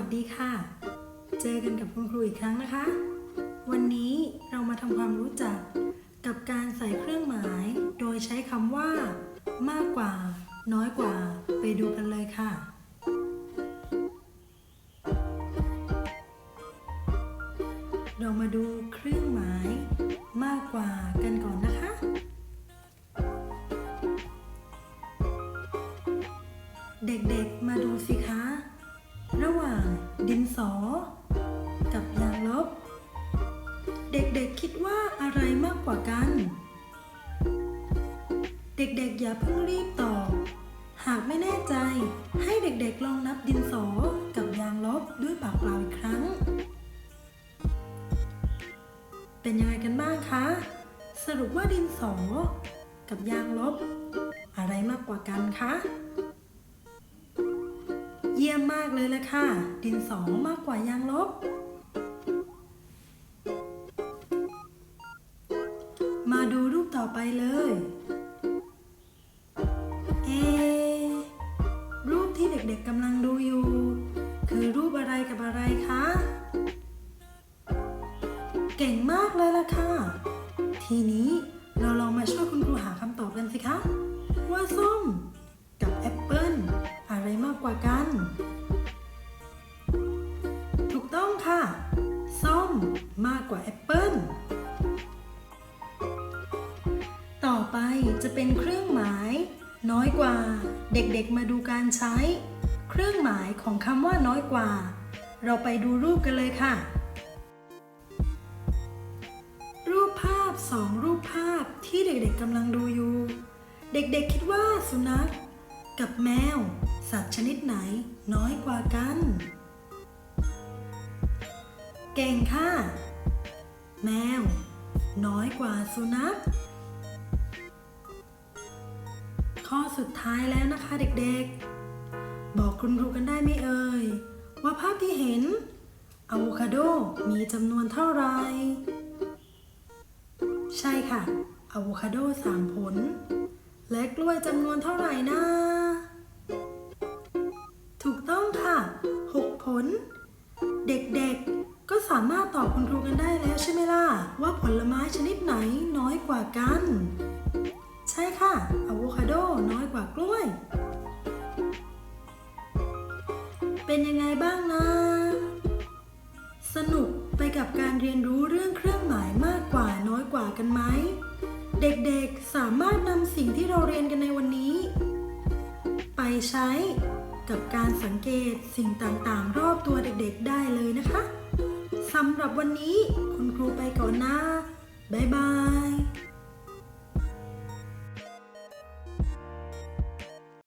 วัสดีค่ะ เจอกันกับคุณครูอีกครั้งนะคะ วันนี้เรามาทำความรู้จักกับการใส่เครื่องหมาย โดยใช้คำว่า มากกว่า น้อยกว่า ไปดูกันเลยค่ะ เรามาดูเครื่องหมาย มากกว่ากันก่อนนะคะเด็กๆ มาดูสิคะ ระหว่าง ดินสอ กับยางลบ เด็กๆคิดว่าอะไรมากกว่ากัน เด็กๆอย่าเพิ่งรีบตอบ หากไม่แน่ใจ ให้เด็กๆลองนับดินสอ กับยางลบด้วยปากเปล่าอีกครั้ง เป็นยังไงกันบ้างคะ สรุปว่าดินสอ กับยางลบ อะไรมากกว่ากันคะ ยี่ยมมากเลยละค่ะ ดินสอมากกว่ายางลบ มาดูรูปต่อไปเลย เอ รูปที่เด็กๆกำลังดูอยู่ คือรูปอะไรกับอะไรคะ เก่งมากเลยล่ะค่ะ ทีนี้เราลองมาช่วยคุณครูหา กว่าแอปเปิ้ล ต่อไปจะเป็นเครื่องหมาย น้อยกว่า เด็กๆมาดูการใช้ เครื่องหมายของคำว่าน้อยกว่า เราไปดูรูปกันเลยค่ะ รูปภาพสองรูปภาพที่เด็กๆกำลังดูอยู่ เด็กๆคิดว่าสุนัขกับแมว สัตว์ชนิดไหนน้อยกว่ากัน เก่งค่ะ แมว น้อยกว่าสุนัข ข้อสุดท้ายแล้วนะคะเด็กๆ บอกคุณครูกันได้ไหมเอ่ย ว่าภาพที่เห็นอะโวคาโดมีจำนวนเท่าไหร่ ใช่ค่ะอะโวคาโดสามผล และกล้วยจำนวนเท่าไหร่นะ ถูกต้องค่ะ 6 ผล เด็กๆามารถตอบคุณครูกันได้แล้วใช่ไหมล่ะ ว่าผลไม้ชนิดไหนน้อยกว่ากัน ใช่ค่ะอะโวคาโดน้อยกว่ากล้วย เป็นยังไงบ้างนะ สนุกไปกับการเรียนรู้เรื่องเครื่องหมายมากกว่าน้อยกว่ากันไหม เด็กๆสามารถนำสิ่งที่เราเรียนกันในวันนี้ ไปใช้กับการสังเกตสิ่งต่างๆ รอบตัวเด็กๆ ได้เลยนะคะ สำหรับวันนี้คุณครูไปก่อนนะ บ๊ายบาย